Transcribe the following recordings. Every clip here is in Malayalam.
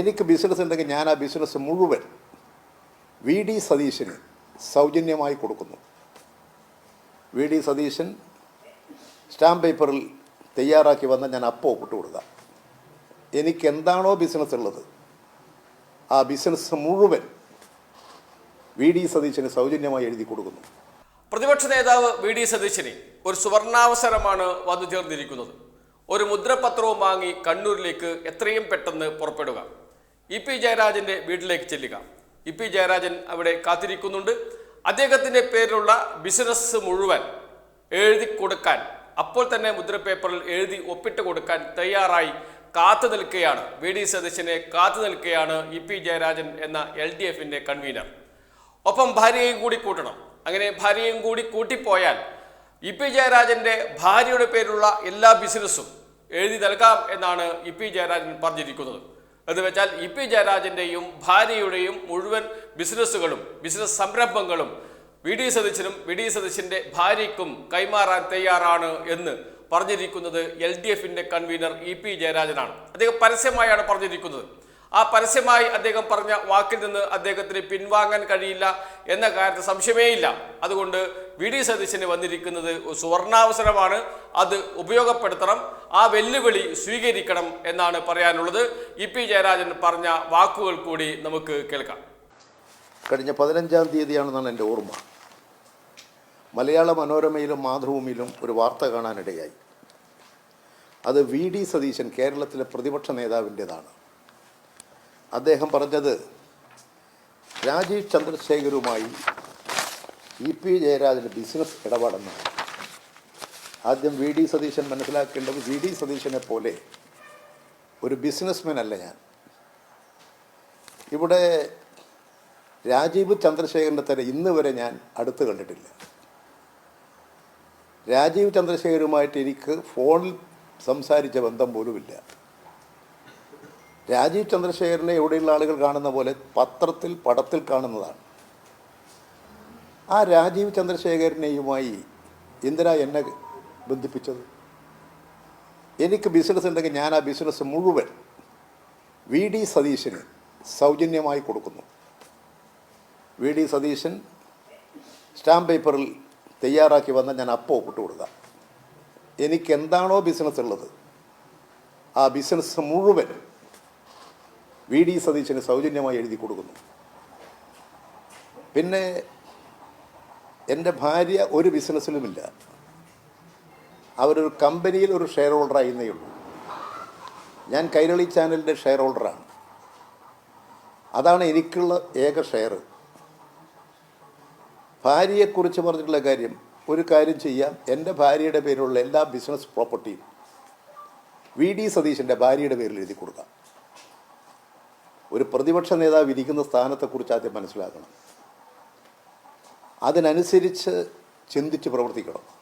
എനിക്ക് ബിസിനസ് ഉണ്ടെങ്കിൽ ഞാൻ ആ ബിസിനസ് മുഴുവൻ വി ഡി സതീശന് സൗജന്യമായി കൊടുക്കുന്നു. വി ഡി സതീശൻ സ്റ്റാമ്പ് പേപ്പറിൽ തയ്യാറാക്കി വന്ന ഞാൻ അപ്പോൾ കൊടുക്കാം. എനിക്ക് എന്താണോ ബിസിനസ് ഉള്ളത് ആ ബിസിനസ് മുഴുവൻ വി ഡി സതീശന് സൗജന്യമായി എഴുതി കൊടുക്കുന്നു. പ്രതിപക്ഷ നേതാവ് വി ഡി സതീശന് ഒരു സുവർണാവസരമാണ് വന്നു ചേർന്നിരിക്കുന്നത് ഒരു മുദ്രപത്രവും വാങ്ങി കണ്ണൂരിലേക്ക് എത്രയും പെട്ടെന്ന് പുറപ്പെടുക. ഇ പി ജയരാജന്റെ വീട്ടിലേക്ക് ചെല്ലുക. ഇ പി ജയരാജൻ അവിടെ കാത്തിരിക്കുന്നുണ്ട്. അദ്ദേഹത്തിന്റെ പേരിലുള്ള ബിസിനസ് മുഴുവൻ എഴുതി കൊടുക്കാൻ അപ്പോൾ തന്നെ മുദ്രപേപ്പറിൽ എഴുതി ഒപ്പിട്ട് കൊടുക്കാൻ തയ്യാറായി കാത്തു നിൽക്കുകയാണ്. വി ഡി സതീശനെ കാത്തു നിൽക്കുകയാണ് ഇ പി ജയരാജൻ എന്ന എൽ ഡി എഫിന്റെ കൺവീനർ ഒപ്പം ഭാര്യയും കൂടി കൂട്ടണം. അങ്ങനെ ഭാര്യയും കൂടി കൂട്ടിപ്പോയാൽ ഇ പി ജയരാജന്റെ ഭാര്യയുടെ പേരിലുള്ള എല്ലാ ബിസിനസ്സും എഴുതി നൽകാം എന്നാണ് ഇ പി ജയരാജൻ പറഞ്ഞിരിക്കുന്നത്. എന്ന് വെച്ചാൽ ഇ പി ജയരാജന്റെയും ഭാര്യയുടെയും മുഴുവൻ ബിസിനസ്സുകളും ബിസിനസ് സംരംഭങ്ങളും വി ഡി സതീശനും വി ഡി സതീശന്റെ ഭാര്യയ്ക്കും കൈമാറാൻ തയ്യാറാണ് എന്ന് പറഞ്ഞിരിക്കുന്നത് എൽ ഡി എഫിന്റെ കൺവീനർ ഇ പി ജയരാജനാണ്. അദ്ദേഹം പരസ്യമായാണ് പറഞ്ഞിരിക്കുന്നത്. ആ പരസ്യമായി അദ്ദേഹം പറഞ്ഞ വാക്കിൽ നിന്ന് അദ്ദേഹത്തിന് പിൻവാങ്ങാൻ കഴിയില്ല എന്ന കാര്യത്തിൽ സംശയമേയില്ല. അതുകൊണ്ട് വി ഡി സതീശന് വന്നിരിക്കുന്നത് സുവർണാവസരമാണ്. അത് ഉപയോഗപ്പെടുത്തണം ആ വെല്ലുവിളി സ്വീകരിക്കണം എന്നാണ് പറയാനുള്ളത്. ഇ പി ജയരാജൻ പറഞ്ഞ വാക്കുകൾ കൂടി നമുക്ക് കേൾക്കാം. കഴിഞ്ഞ പതിനഞ്ചാം തീയതിയാണെന്നാണ് എന്റെ ഓർമ്മ. മലയാള മനോരമയിലും മാതൃഭൂമിയിലും ഒരു വാർത്ത കാണാനിടയായി. അത് വി ഡി സതീശൻ കേരളത്തിലെ പ്രതിപക്ഷ നേതാവിന്റെതാണ്. അദ്ദേഹം പറഞ്ഞത് രാജീവ് ചന്ദ്രശേഖരുമായി ഇ പി ജയരാജന്റെ ബിസിനസ് ഇടപാടെന്നാണ്. ആദ്യം വി ഡി സതീശൻ മനസ്സിലാക്കേണ്ടത് വി ഡി സതീശനെ പോലെ ഒരു ബിസിനസ്മാൻ അല്ല ഞാൻ. ഇവിടെ രാജീവ് ചന്ദ്രശേഖരന്റെ തന്നെ ഇന്ന് വരെ ഞാൻ അടുത്ത് കണ്ടിട്ടില്ല. രാജീവ് ചന്ദ്രശേഖരുമായിട്ട് എനിക്ക് ഫോണിൽ സംസാരിച്ച ബന്ധം പോലുമില്ല രാജീവ് ചന്ദ്രശേഖരനെ എവിടെയുള്ള ആളുകൾ കാണുന്ന പോലെ പത്രത്തിൽ പടത്തിൽ കാണുന്നതാണ്. ആ രാജീവ് ചന്ദ്രശേഖരനെയുമായി ഇന്ദിര എന്നെ ബന്ധിപ്പിച്ചത്. എനിക്ക് ബിസിനസ് ഉണ്ടെങ്കിൽ ഞാൻ ആ ബിസിനസ് മുഴുവൻ വി ഡി സതീശന് സൗജന്യമായി കൊടുക്കുന്നു. വി ഡി സതീശൻ സ്റ്റാമ്പ് പേപ്പറിൽ തയ്യാറാക്കി വന്ന ഞാൻ അപ്പോൾ ഒപ്പിട്ട് കൊടുക്കാം. എനിക്ക് എന്താണോ ബിസിനസ് ഉള്ളത് ആ ബിസിനസ് മുഴുവൻ വി ഡി സതീശന് സൗജന്യമായി എഴുതി കൊടുക്കുന്നു. പിന്നെ എന്റെ ഭാര്യ ഒരു ബിസിനസ്സിലുമില്ല അവരൊരു കമ്പനിയിൽ ഒരു ഷെയർ ഹോൾഡർ ആയിരുന്നേ ഉള്ളൂ. ഞാൻ കൈരളി ചാനലിന്റെ ഷെയർ ഹോൾഡറാണ് അതാണ് എനിക്കുള്ള ഏക ഷെയർ ഭാര്യയെക്കുറിച്ച് പറഞ്ഞിട്ടുള്ള കാര്യം ഒരു കാര്യം ചെയ്യാം. എന്റെ ഭാര്യയുടെ പേരിലുള്ള എല്ലാ ബിസിനസ് പ്രോപ്പർട്ടിയും വി ഡി സതീശന്റെ ഭാര്യയുടെ പേരിൽ എഴുതി കൊടുക്കാം. ഒരു പ്രതിപക്ഷ നേതാവ് ഇരിക്കുന്ന സ്ഥാനത്തെക്കുറിച്ച് ആദ്യം മനസ്സിലാക്കണം. അതിനനുസരിച്ച് ചിന്തിച്ച് പ്രവർത്തിക്കണം.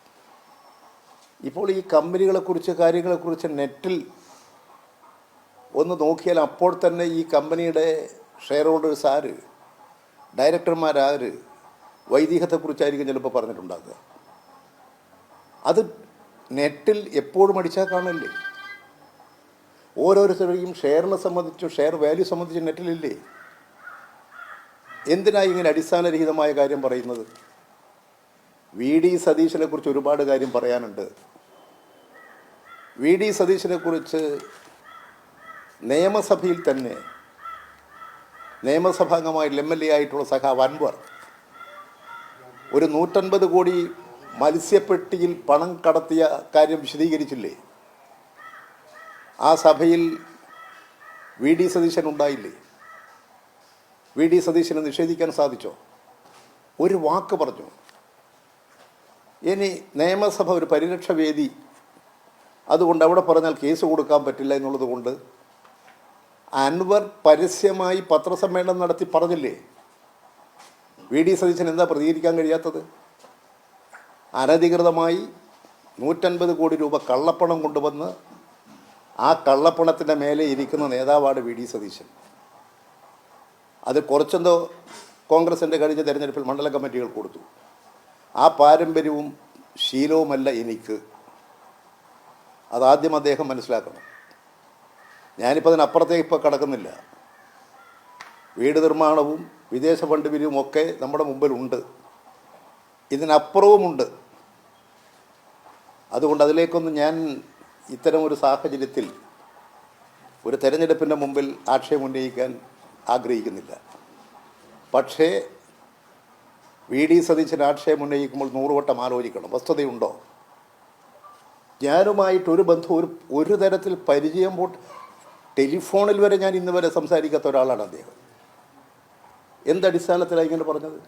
ഇപ്പോൾ ഈ കമ്പനികളെക്കുറിച്ച് കാര്യങ്ങളെക്കുറിച്ച് നെറ്റിൽ ഒന്ന് നോക്കിയാൽ അപ്പോൾ തന്നെ ഈ കമ്പനിയുടെ ഷെയർ ഹോൾഡേഴ്സ് ആര് ഡയറക്ടർമാരാര് വൈദികത്തെക്കുറിച്ചായിരിക്കും ചിലപ്പോൾ പറഞ്ഞിട്ടുണ്ടാകുക അത് നെറ്റിൽ എപ്പോഴും അടിച്ചാൽ കാണില്ലേ ഓരോരുത്തരുടെയും ഷെയറിനെ സംബന്ധിച്ചും ഷെയർ വാല്യൂ സംബന്ധിച്ചും നെറ്റിലില്ലേ? എന്തിനായി ഇങ്ങനെ അടിസ്ഥാനരഹിതമായ കാര്യം പറയുന്നത്? വി ഡി സതീശനെ കുറിച്ച് ഒരുപാട് കാര്യം പറയാനുണ്ട്. വി ഡി സതീശനെ കുറിച്ച് നിയമസഭയിൽ തന്നെ നിയമസഭാംഗമായി എം എൽ എ ആയിട്ടുള്ള സഖാവ് അൻവർ ഒരു നൂറ്റൻപത് കോടി മത്സ്യപ്പെട്ടിയിൽ പണം കടത്തിയ കാര്യം വിശദീകരിച്ചില്ലേ? ആ സഭയിൽ വി ഡി സതീശൻ ഉണ്ടായില്ലേ? വി ഡി സതീശനെ നിഷേധിക്കാൻ സാധിച്ചോ? ഒരു വാക്ക് പറഞ്ഞു? ഇനി നിയമസഭ ഒരു പരിരക്ഷ വേദി അതുകൊണ്ട് അവിടെ പറഞ്ഞാൽ കേസ് കൊടുക്കാൻ പറ്റില്ല എന്നുള്ളത് കൊണ്ട് അൻവർ പരസ്യമായി പത്രസമ്മേളനം നടത്തി പറഞ്ഞില്ലേ? വി ഡി സതീശൻ എന്താ പ്രതികരിക്കാൻ കഴിയാത്തത്? അനധികൃതമായി നൂറ്റൻപത് കോടി രൂപ കള്ളപ്പണം കൊണ്ടുവന്ന് ആ കള്ളപ്പണത്തിന്റെ മേലെ ഇരിക്കുന്ന നേതാവാണ് വി ഡി സതീശൻ. അത് കുറച്ചെന്തോ കോൺഗ്രസിന്റെ കഴിഞ്ഞ തെരഞ്ഞെടുപ്പിൽ മണ്ഡല കമ്മിറ്റികൾ കൊടുത്തു. ആ പാരമ്പര്യവും ശീലവുമല്ല എനിക്ക് അതാദ്യം അദ്ദേഹം മനസ്സിലാക്കണം. ഞാനിപ്പോൾ അതിനപ്പുറത്തേക്ക് ഇപ്പോൾ കിടക്കുന്നില്ല. വീട് നിർമ്മാണവും വിദേശ ഫണ്ട് പിരിവും ഒക്കെ നമ്മുടെ മുമ്പിലുണ്ട്. ഇതിനപ്പുറവുമുണ്ട്. അതുകൊണ്ട് അതിലേക്കൊന്നും ഞാൻ ഇത്തരം ഒരു സാഹചര്യത്തിൽ ഒരു തെരഞ്ഞെടുപ്പിന്റെ മുമ്പിൽ ആക്ഷേപം ഉന്നയിക്കാൻ ആഗ്രഹിക്കുന്നില്ല. പക്ഷേ വി ഡി സതീശൻ ആക്ഷേപം ഉന്നയിക്കുമ്പോൾ നൂറുവട്ടം ആലോചിക്കണം. വസ്തുതയുണ്ടോ? ഞാനുമായിട്ട് ഒരു ബന്ധം ഒരു ഒരു തരത്തിൽ പരിചയം പോട്ട് ടെലിഫോണിൽ വരെ ഞാൻ ഇന്ന് വരെ സംസാരിക്കാത്ത ഒരാളാണ് അദ്ദേഹം. എന്തടിസ്ഥാനത്തിലാണ് ഇങ്ങനെ പറഞ്ഞത്?